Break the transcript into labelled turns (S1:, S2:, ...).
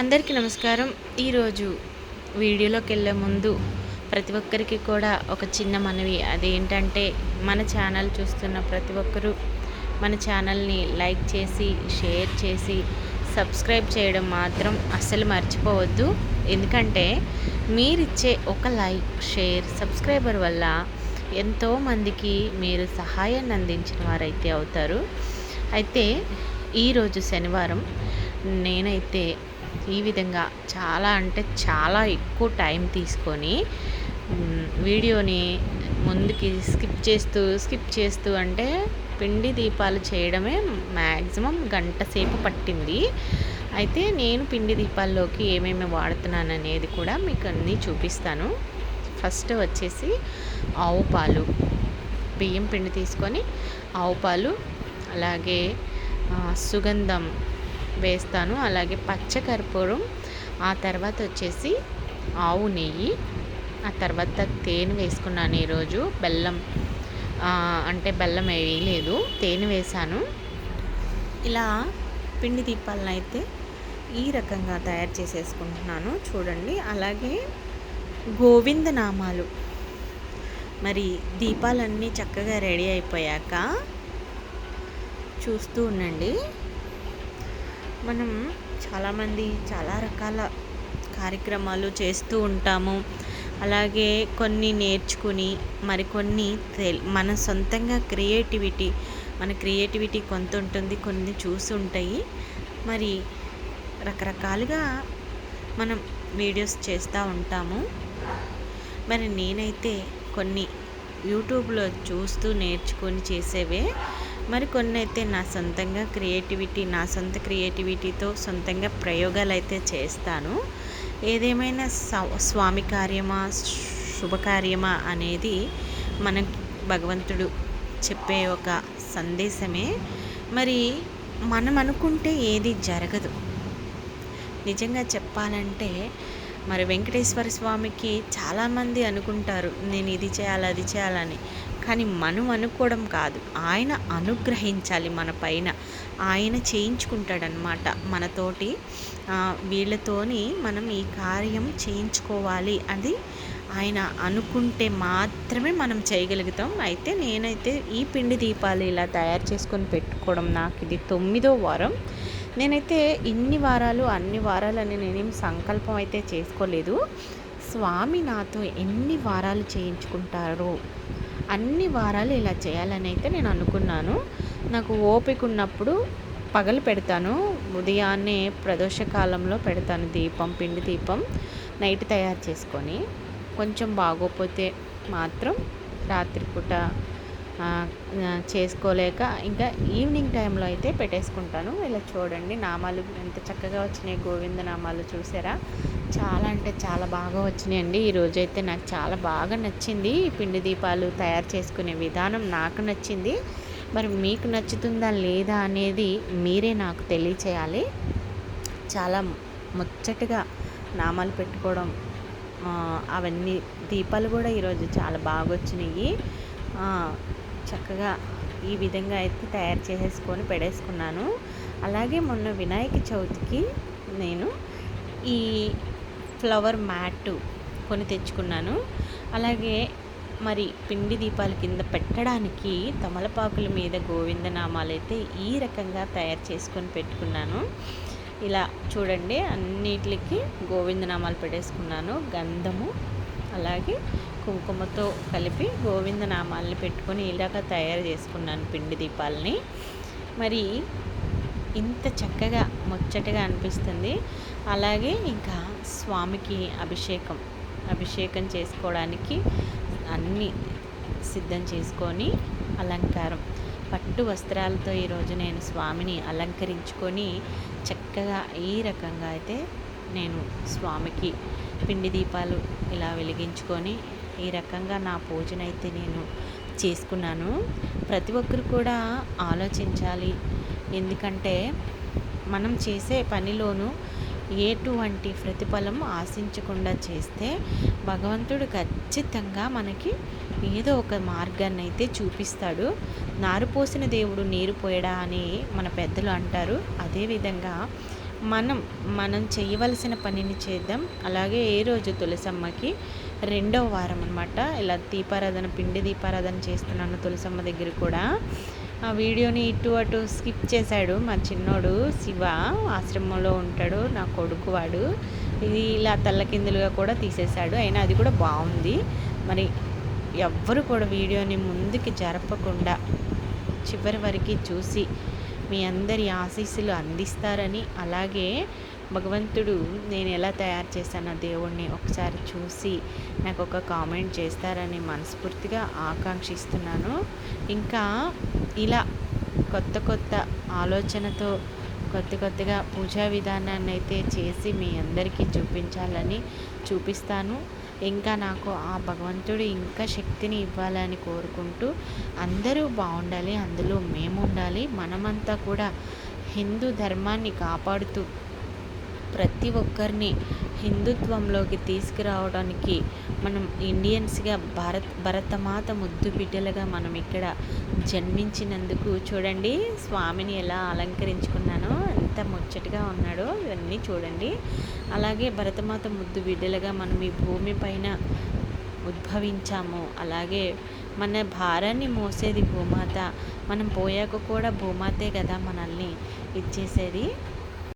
S1: అందరికీ నమస్కారం. ఈరోజు వీడియోలోకి వెళ్ళే ముందు ప్రతి ఒక్కరికి కూడా ఒక చిన్న మనవి. అదేంటంటే మన ఛానల్ చూస్తున్న ప్రతి ఒక్కరూ మన ఛానల్ని లైక్ చేసి షేర్ చేసి సబ్స్క్రైబ్ చేయడం మాత్రం అస్సలు మర్చిపోవద్దు. ఎందుకంటే మీరిచ్చే ఒక లైక్ షేర్ సబ్స్క్రైబర్ వల్ల ఎంతోమందికి మీరు సహాయాన్ని అందించిన వారైతే అవుతారు. అయితే ఈరోజు శనివారం. నేనైతే ఈ విధంగా చాలా అంటే చాలా ఎక్కువ టైం తీసుకొని వీడియోని ముందుకి స్కిప్ చేస్తూ స్కిప్ చేస్తూ అంటే పిండి దీపాలు చేయడమే మ్యాక్సిమం గంట సేపు పట్టింది. అయితే నేను పిండి దీపాల్లోకి ఏమేమి వాడుతున్నాను అనేది కూడా మీకు అన్నీ చూపిస్తాను. ఫస్ట్ వచ్చేసి ఆవు పాలు బియ్యం పిండి తీసుకొని ఆవు పాలు అలాగే సుగంధం వేస్తాను. అలాగే పచ్చకర్పూరం ఆ తర్వాత వచ్చేసి ఆవు నెయ్యి ఆ తర్వాత తేనె వేసుకున్నాను ఈరోజు. బెల్లం అంటే బెల్లం వేయలేదు తేనె వేశాను. ఇలా పిండి దీపాలను అయితే ఈ రకంగా తయారు చేసేసుకుంటున్నాను. చూడండి అలాగే గోవింద నామాలు మరి దీపాలన్నీ చక్కగా రెడీ అయిపోయాక చూస్తూ ఉండండి. మనం చాలామంది చాలా రకాల కార్యక్రమాలు చేస్తూ ఉంటాము. అలాగే కొన్ని నేర్చుకుని మరికొన్ని తెల్ మన సొంతంగా క్రియేటివిటీ మన క్రియేటివిటీ కొంత ఉంటుంది కొన్ని చూసి ఉంటాయి మరి రకరకాలుగా మనం వీడియోస్ చేస్తూ ఉంటాము. మరి నేనైతే కొన్ని యూట్యూబ్లో చూస్తూ నేర్చుకొని చేసేవే. మరి కొన్ని అయితే నా సొంతంగా క్రియేటివిటీ నా సొంత క్రియేటివిటీతో సొంతంగా ప్రయోగాలు అయితే చేస్తాను. ఏదేమైనా స్వామి కార్యమా శుభకార్యమా అనేది మనకి భగవంతుడు చెప్పే ఒక సందేశమే. మరి మనం అనుకుంటే ఏది జరగదు. నిజంగా చెప్పాలంటే మరి వెంకటేశ్వర స్వామికి చాలామంది అనుకుంటారు నేను ఇది చేయాలి అది చేయాలని కానీ మనం అనుకోవడం కాదు. ఆయన అనుగ్రహించాలి మన పైన. ఆయన చేయించుకుంటాడనమాట మనతోటి వీళ్ళతోని మనం ఈ కార్యం చేయించుకోవాలి అది ఆయన అనుకుంటే మాత్రమే మనం చేయగలుగుతాం. అయితే నేనైతే ఈ పిండి దీపాలు ఇలా తయారు చేసుకొని పెట్టుకోవడం నాకు ఇది తొమ్మిదో వారం. నేనైతే ఇన్ని వారాలు అన్ని వారాలని నేనేం సంకల్పం అయితే చేసుకోలేదు. స్వామి నాతో ఎన్ని వారాలు చేయించుకుంటారో అన్ని వారాలు ఇలా చేయాలని అయితే నేను అనుకున్నాను. నాకు ఓపిక ఉన్నప్పుడు పగలు పెడతాను. ఉదయాన్నే ప్రదోష కాలంలో పెడతాను దీపం పిండి దీపం నైట్ తయారు చేసుకొని. కొంచెం బాగోపోతే మాత్రం రాత్రిపూట చేసుకోలేక ఇంకా ఈవినింగ్ టైంలో అయితే పెట్టేసుకుంటాను. ఇలా చూడండి నామాలు ఎంత చక్కగా వచ్చినాయి. గోవింద నామాలు చూసారా? చాలా అంటే చాలా బాగా వచ్చినాయండి. ఈరోజు అయితే నాకు చాలా బాగా నచ్చింది. పిండి దీపాలు తయారు చేసుకునే విధానం నాకు నచ్చింది. మరి మీకు నచ్చుతుందా లేదా అనేది మీరే నాకు తెలియచేయాలి. చాలా ముచ్చటగా నామాలు పెట్టుకోవడం అవన్నీ దీపాలు కూడా ఈరోజు చాలా బాగా వచ్చినాయి. చక్కగా ఈ విధంగా అయితే తయారు చేసేసుకొని పెడేసుకున్నాను. అలాగే మొన్న వినాయక చవితికి నేను ఈ ఫ్లవర్ మ్యాట్ కొని తెచ్చుకున్నాను. అలాగే మరి పిండి దీపాల కింద పెట్టడానికి తమలపాకుల మీద గోవిందనామాలు అయితే ఈ రకంగా తయారు చేసుకొని పెట్టుకున్నాను. ఇలా చూడండి అన్నిటికి గోవిందనామాలు పెట్టేసుకున్నాను. గంధము అలాగే కుంకుమతో కలిపి గోవింద నామాలని పెట్టుకొని ఇలాగ తయారు చేసుకున్నాను పిండి దీపాలని. మరి ఇంత చక్కగా ముచ్చటగా అనిపిస్తుంది. అలాగే ఇంకా స్వామికి అభిషేకం అభిషేకం చేసుకోవడానికి అన్నీ సిద్ధం చేసుకొని అలంకారం. పట్టు వస్త్రాలతో ఈరోజు నేను స్వామిని అలంకరించుకొని చక్కగా ఈ రకంగా అయితే నేను స్వామికి పిండి దీపాలు ఇలా వెలిగించుకొని ఈ రకంగా నా పూజనైతే నేను చేసుకున్నాను. ప్రతి ఒక్కరు కూడా ఆలోచించాలి. ఎందుకంటే మనం చేసే పనిలోనూ ఎటువంటి ప్రతిఫలం ఆశించకుండా చేస్తే భగవంతుడు ఖచ్చితంగా మనకి ఏదో ఒక మార్గాన్ని అయితే చూపిస్తాడు. నారు పోసిన దేవుడు నీరు పోయడా అని మన పెద్దలు అంటారు. అదేవిధంగా మనం మనం చేయవలసిన పనిని చేద్దాం. అలాగే ఏ రోజు తులసమ్మకి? రెండవ వారం అనమాట ఇలా దీపారాధన పిండి దీపారాధన చేస్తున్నాను తులసమ్మ దగ్గర కూడా. ఆ వీడియోని ఇటు అటు స్కిప్ చేశాడు మా చిన్నోడు శివ. ఆశ్రమంలో ఉంటాడు నా కొడుకు వాడు. ఇది ఇలా తల్లకిందులుగా కూడా తీసేశాడు. అయినా అది కూడా బాగుంది. మరి ఎవ్వరు కూడా వీడియోని ముందుకి జరపకుండా చివరి వరకు చూసి మీ అందరి ఆశీస్సులు అందిస్తారని అలాగే భగవంతుడు నేను ఎలా తయారు చేశానో దేవుణ్ణి ఒకసారి చూసి నాకు ఒక కామెంట్ చేస్తారని మనస్ఫూర్తిగా ఆకాంక్షిస్తున్నాను. ఇంకా ఇలా కొత్త కొత్త ఆలోచనతో కొత్త కొత్తగా పూజా విధానాన్ని అయితే చేసి మీ అందరికీ చూపించాలని చూపిస్తాను. ఇంకా నాకు ఆ భగవంతుడు ఇంకా శక్తిని ఇవ్వాలని కోరుకుంటూ అందరూ బాగుండాలి అందులో మేము ఉండాలి. మనమంతా కూడా హిందూ ధర్మాన్ని కాపాడుతూ ప్రతి ఒక్కరిని హిందుత్వంలోకి తీసుకురావడానికి మనం ఇండియన్స్గా భారత్ భరతమాత ముద్దు బిడ్డలుగా మనం ఇక్కడ జన్మించినందుకు చూడండి స్వామిని ఎలా అలంకరించుకున్నానో ఎంత ముచ్చటగా ఉన్నాడో. ఇవన్నీ చూడండి. అలాగే భరతమాత ముద్దు బిడ్డలుగా మనం ఈ భూమి పైన ఉద్భవించాము. అలాగే మన భారాన్ని మోసేది భూమాత. మనం పోయాక కూడా భూమాతే కదా మనల్ని ఇచ్చేసేది.